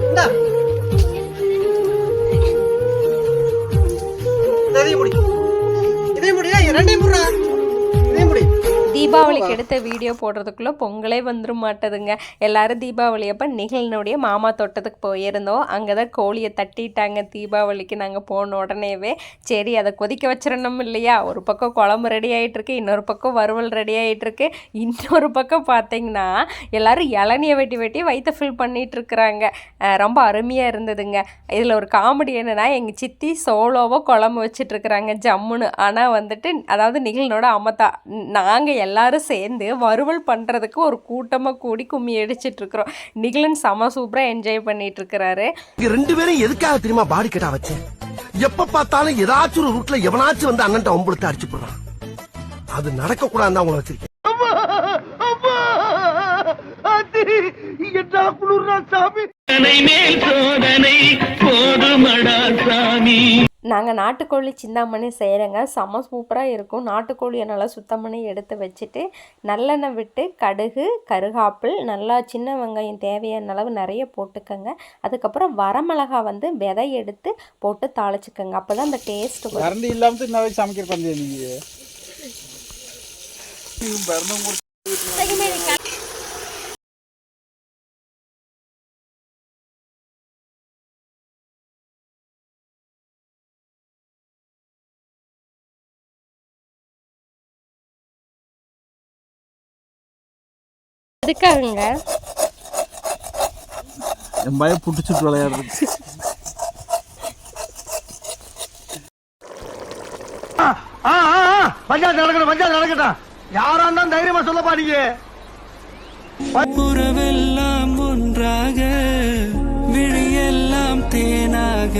இந்தா. முடிக்கும் தீபாவளிக்கு எடுத்த வீடியோ போடுறதுக்குள்ளே பொங்கலே வந்துடும் மாட்டதுங்க. எல்லாரும் தீபாவளி அப்போ நிகழ்னுடைய மாமா தோட்டத்துக்கு போயிருந்தோம். அங்கே தான் கோழியை தட்டிட்டாங்க தீபாவளிக்கு நாங்கள் போன உடனேவே. சரி அதை கொதிக்க வச்சிடணும் இல்லையா? ஒரு பக்கம் குழம்பு ரெடி ஆகிட்டுருக்கு இன்னொரு பக்கம் வறுவல் ரெடி ஆகிட்டுருக்கு இன்னொரு பக்கம் பார்த்தீங்கன்னா எல்லாரும் இளநியை வெட்டி வெட்டி வயிற்ற ஃபில் அஹ் ரொம்ப அருமையாக இருந்ததுங்க. இதில் ஒரு காமெடி என்னன்னா எங்கள் சித்தி சோலோவோ குழம்பு வச்சிட்டு இருக்கிறாங்க ஜம்முன்னு. ஆனால் வந்துட்டு அதாவது நிகழ்னோட அம்மத்தா நாங்கள் எல்லாரும் சேர்ந்து வறுவல் பண்ணுறதுக்கு ஒரு கூட்டமாக கூடி கும்மி அடிச்சிட்டு இருக்கிறோம் நிகழன் செம சூப்பராக என்ஜாய் பண்ணிட்டு இருக்கிறாரு இங்க ரெண்டு பேரும் எதுக்காக தெரியுமா பாடி கட்டா வச்சேன் எப்ப பார்த்தாலும் ஏதாச்சும் ஒரு ரூட்ல எவனாச்சும் வந்து அண்ணன் ஒம்பளுத்து அடிச்சு போடுறான். அது நடக்க கூடாதுன்னு அவங்கள வச்சிருக்கேன். மேல் சோதனை நாங்கள் நாட்டுக்கோழி சிந்தாமணி செய்கிறேங்க செம சூப்பராக இருக்கும். நாட்டுக்கோழியை நல்லா சுத்தம் பண்ணி எடுத்து வச்சுட்டு நல்லெண்ணெய் விட்டு கடுகு கருகாப்பிள் நல்லா சின்ன வெங்காயம் தேவையான அளவு நிறைய போட்டுக்கோங்க. அதுக்கப்புறம் வரமிளகா வந்து விதை எடுத்து போட்டு தாளிச்சுக்கோங்க. அப்போ தான் அந்த டேஸ்ட் வரும். கரண்ட் இல்லாம இன்ன வரைக்கும் சமைக்கிற எதுக்காகங்க என் பயம் புட்டுச்சுட்டு விளையாடுறது பஞ்சாயத்து நடக்கணும் பஞ்சாயத்து நடக்கட்டும். யாரா இருந்தாலும் தைரியமா சொல்லப்பா நீங்க உறவெல்லாம் ஒன்றாக விழியெல்லாம் தேனாக.